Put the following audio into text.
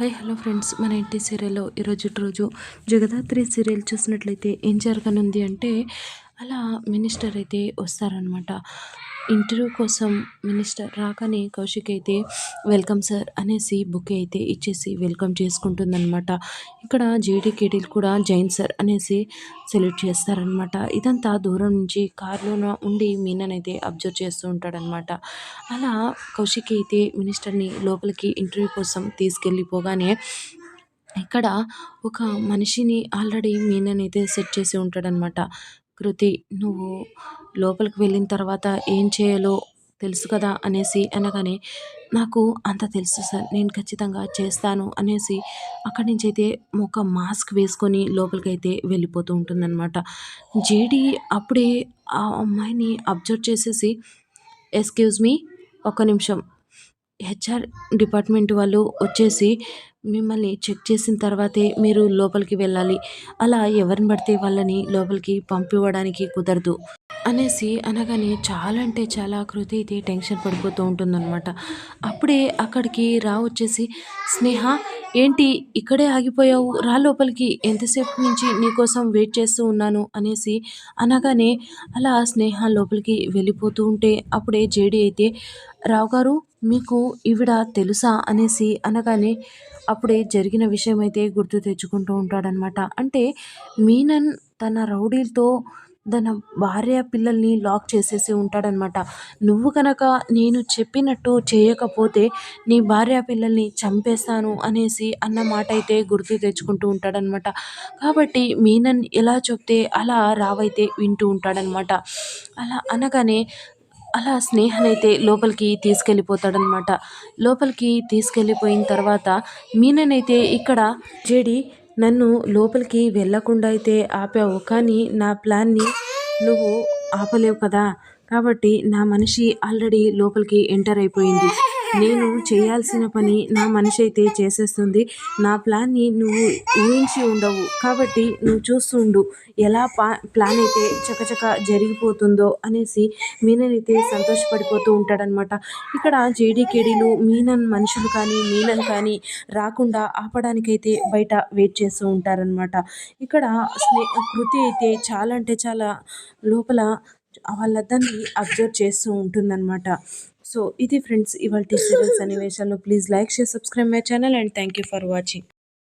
Hi hello friends. మన ఇంటి సీరియల్లో? ఈరోజు రోజు జగదాత్రి సీరియల్ చూసినట్లయితే ఏం జరగనుంది అంటే అలా మినిస్టర్ అయితే వస్తారనమాట ఇంటర్వ్యూ కోసం మినిస్టర్ రాగానే కౌశిక్ అయితే వెల్కమ్ సార్ అనేసి బుక్ అయితే ఇచ్చేసి వెల్కమ్ చేసుకుంటుందన్నమాట. ఇక్కడ జేడీ కేడీలు కూడా జైన్ సార్ అనేసి సెల్యూట్ చేస్తారనమాట ఇదంతా దూరం నుంచి కార్లోన ఉండి మీననైతే అబ్జర్వ్ చేస్తూ ఉంటాడనమాట అలా కౌశిక్ అయితే మినిస్టర్ని లోపలికి ఇంటర్వ్యూ కోసం తీసుకెళ్ళిపోగానే ఇక్కడ ఒక మనిషిని ఆల్రెడీ మీననైతే సెట్ చేసి ఉంటాడనమాట కృతి నువ్వు లోపలికి వెళ్ళిన తర్వాత ఏం చేయాలో తెలుసు కదా అనేసి అనగానే నాకు అంత తెలుసు సార్ నేను ఖచ్చితంగా చేస్తాను అనేసి అక్కడి నుంచి అయితే ఒక మాస్క్ వేసుకొని లోపలికైతే వెళ్ళిపోతూ ఉంటుందన్నమాట. జేడీ అప్పుడే ఆ అమ్మాయిని అబ్జర్వ్ చేసేసి ఎక్స్క్యూజ్ మీ ఒక నిమిషం హెచ్ఆర్ డిపార్ట్మెంట్ వాళ్ళు వచ్చేసి మిమ్మల్ని చెక్ చేసిన తర్వాతే మీరు లోపలికి వెళ్ళాలి. అలా ఎవరిని పడితే వాళ్ళని లోపలికి పంపివ్వడానికి కుదరదు. అనేసి అనగానే చాలా అంటే చాలా కృతి అయితే టెన్షన్ పడిపోతూ ఉంటుందన్నమాట. అప్పుడే అక్కడికి రా వచ్చేసి స్నేహ ఏంటి ఇక్కడే ఆగిపోయావు? రా లోపలికి. ఎంతసేపు నుంచి నీకోసం వెయిట్ చేస్తూ ఉన్నాను అనేసి అనగానే అలా స్నేహ లోపలికి వెళ్ళిపోతూ ఉంటే అప్పుడే జేడి అయితే రావు గారు మీకు ఈవిడ తెలుసా? అనేసి అనగానే అప్పుడే జరిగిన విషయం అయితే గుర్తు తెచ్చుకుంటూ ఉంటాడనమాట అంటే మీనన్ తన రౌడీలతో తన భార్య పిల్లల్ని లాక్ చేసేసి ఉంటాడనమాట. నువ్వు కనుక నేను చెప్పినట్టు చేయకపోతే నీ భార్య పిల్లల్ని చంపేస్తాను అనేసి అన్న మాట అయితే గుర్తు తెచ్చుకుంటూ ఉంటాడనమాట. కాబట్టి మీనన్ ఎలా చెప్తే అలా రావైతే వింటూ ఉంటాడనమాట. అలా అనగానే అలా స్నేహనైతే లోపలికి తీసుకెళ్ళిపోతాడనమాట. లోపలికి తీసుకెళ్ళిపోయిన తర్వాత మీననైతే ఇక్కడ జేడి నన్ను లోపలికి వెళ్ళకుండా అయితే ఆపావు. కానీ నా ప్లాన్ని నువ్వు ఆపలేవు కదా. కాబట్టి నా మనిషి ఆల్రెడీ లోపలికి ఎంటర్ అయిపోయింది. నేను చేయాల్సిన పని నా మనిషి అయితే చేసేస్తుంది. నా ప్లాన్ని నువ్వు ఊహించి ఉండవు. కాబట్టి నువ్వు చూస్తుండు ఎలా పా ప్లాన్ అయితే చకచక జరిగిపోతుందో అనేసి మీనన్ అయితే సంతోషపడిపోతూ ఉంటాడనమాట ఇక్కడ జేడీకేడీలు మీనన్ మనుషులు కానీ మీనన్ కానీ రాకుండా ఆపడానికైతే బయట వెయిట్ చేస్తూ ఉంటారనమాట ఇక్కడ స్నే కృతి అయితే చాలా అంటే చాలా లోపల వాళ్ళందరినీ అబ్జర్వ్ చేస్తూ ఉంటుందన్నమాట. సో ఇది ఫ్రెండ్స్ ఇవాళ సీరియల్ సన్నివేశాలు please like share subscribe my channel and thank you for watching.